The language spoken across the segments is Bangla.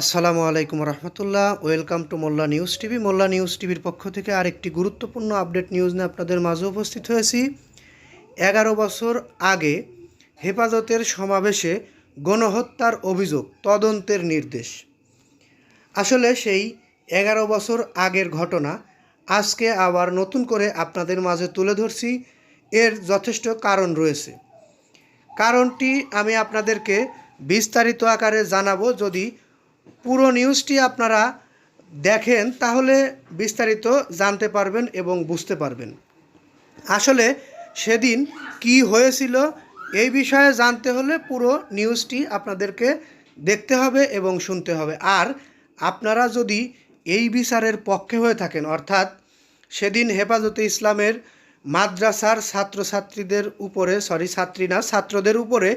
আসসালামু আলাইকুম রহমতুল্লাহ। Welcome to Molla news TV. Molla news টিভির পক্ষ থেকে আরেকটি গুরুত্বপূর্ণ আপডেট নিউজ নিয়ে আপনাদের মাঝে উপস্থিত হয়েছি। এগারো বছর আগে হেফাজতের সমাবেশে গণহত্যার অভিযোগ, তদন্তের নির্দেশ। আসলে সেই এগারো বছর আগের ঘটনা, আজকে আবার নতুন করে আপনাদের মাঝে তুলে ধরছি। এর যথেষ্ট কারণ রয়েছে। কারণটি আমি আপনাদেরকে বিস্তারিত আকারে জানাব। যদি পুরো নিউজটি আপনারা দেখেন, তাহলে বিস্তারিত জানতে পারবেন এবং বুঝতে পারবেন। আসলে সেদিন কি হয়েছিল এই বিষয়ে জানতে হলে পুরো নিউজটি আপনাদেরকে দেখতে হবে এবং শুনতে হবে। আর আপনারা যদি এই বিচারের পক্ষে হয়ে থাকেন, অর্থাৎ সেদিন হেফাজতে ইসলামের মাদ্রাসার ছাত্রছাত্রীদের উপরে সরি ছাত্রী না, ছাত্রদের উপরে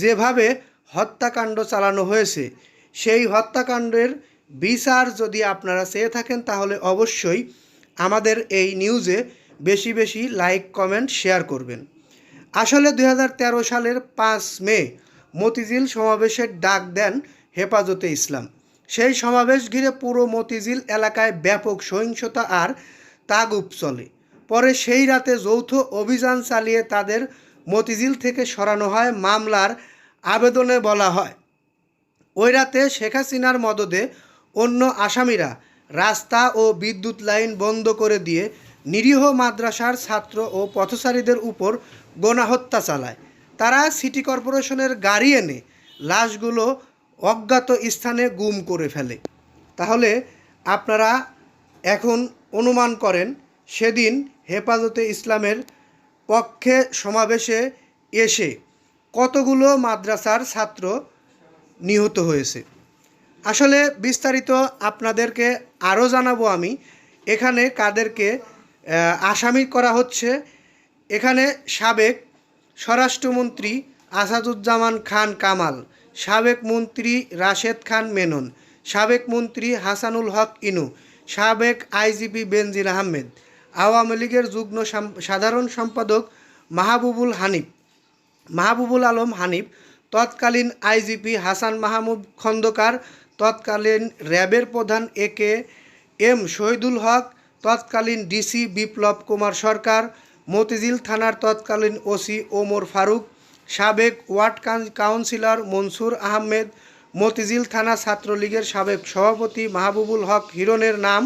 যেভাবে হত্যাকাণ্ড চালানো হয়েছে সেই হত্যাকাণ্ডের বিচার যদি আপনারা চেয়ে থাকেন, তাহলে অবশ্যই আমাদের এই নিউজে বেশি বেশি লাইক, কমেন্ট, শেয়ার করবেন। আসলে দু হাজার তেরো সালের পাঁচ মে মতিঝিল সমাবেশের ডাক দেন হেফাজতে ইসলাম। সেই সমাবেশ ঘিরে পুরো মতিঝিল এলাকায় ব্যাপক সহিংসতা আর তাগুপ চলে পরে সেই রাতে যৌথ অভিযান চালিয়ে তাদের মতিঝিল থেকে সরানো হয় মামলার আবেদনে বলা হয়। ওই রাতে শেখ হাসিনার মদদে অন্য আসামিরা রাস্তা ও বিদ্যুৎ লাইন বন্ধ করে দিয়ে নিরীহ মাদ্রাসার ছাত্র ও পথচারীদের উপর গণহত্যা চালায়। তারা সিটি কর্পোরেশনের গাড়ি এনে লাশগুলো অজ্ঞাত স্থানে গুম করে ফেলে। তাহলে আপনারা এখন অনুমান করেন, সেদিন হেফাজতে ইসলামের পক্ষে সমাবেশে এসে কতগুলো মাদ্রাসার ছাত্র নিহত হয়েছে। আসলে বিস্তারিত আপনাদেরকে আরও জানাব আমি। এখানে কাদেরকে আসামি করা হচ্ছে। এখানে সাবেক স্বরাষ্ট্রমন্ত্রী আসাদুজ্জামান খান কামাল, সাবেক মন্ত্রী রাশেদ খান মেনন, সাবেক মন্ত্রী হাসানুল হক ইনু, সাবেক আইজিপি বেনজির আহমেদ, আওয়ামী লীগের যুগ্ম সাধারণ সম্পাদক মাহবুবুল হানিফ, মাহবুবুল আলম হানিফ তৎকালীন আইজিপি হাসান মাহমুদ খন্দকার, তৎকালীন র্যাবের প্রধান এ কে এম শহীদুল হক, তৎকালীন ডিসি বিপ্লব কুমার সরকার, মতিঝিল থানার তৎকালীন ওসি ওমর ফারুক, সাবেক ওয়ার্ড কাউন্সিলর মনসুর আহমেদ, মতিঝিল থানা ছাত্রলীগের সাবেক সভাপতি মাহবুবুল হক হিরণের নাম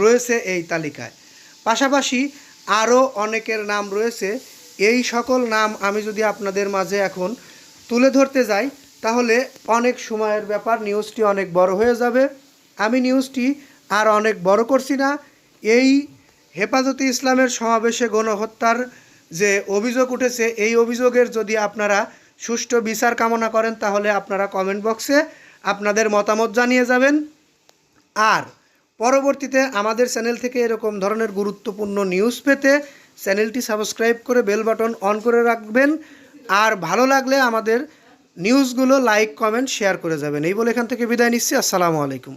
রয়েছে এই তালিকায়। পাশাপাশি আরও অনেকের নাম রয়েছে। এই সকল নাম আমি যদি আপনাদের মাঝে এখন তুলে ধরতে যাই, তাহলে অনেক সময়ের ব্যাপার, নিউজটি অনেক বড় হয়ে যাবে। আমি নিউজটি আর অনেক বড় করছি না। এই হেফাজতে ইসলামের সমাবেশে গণহত্যার যে অভিযোগ উঠেছে, এই অভিযোগের যদি আপনারা সুষ্ঠু বিচার কামনা করেন, তাহলে আপনারা কমেন্ট বক্সে আপনাদের মতামত জানিয়ে যাবেন। আর পরবর্তীতে আমাদের চ্যানেল থেকে এরকম ধরনের গুরুত্বপূর্ণ নিউজ পেতে চ্যানেলটি সাবস্ক্রাইব করে বেল বাটন অন করে রাখবেন। আর ভালো লাগলে আমাদের নিউজগুলো লাইক কমেন্ট শেয়ার করে যাবেন। এই বলে এখান থেকে বিদায় নিচ্ছি। আসসালামু আলাইকুম।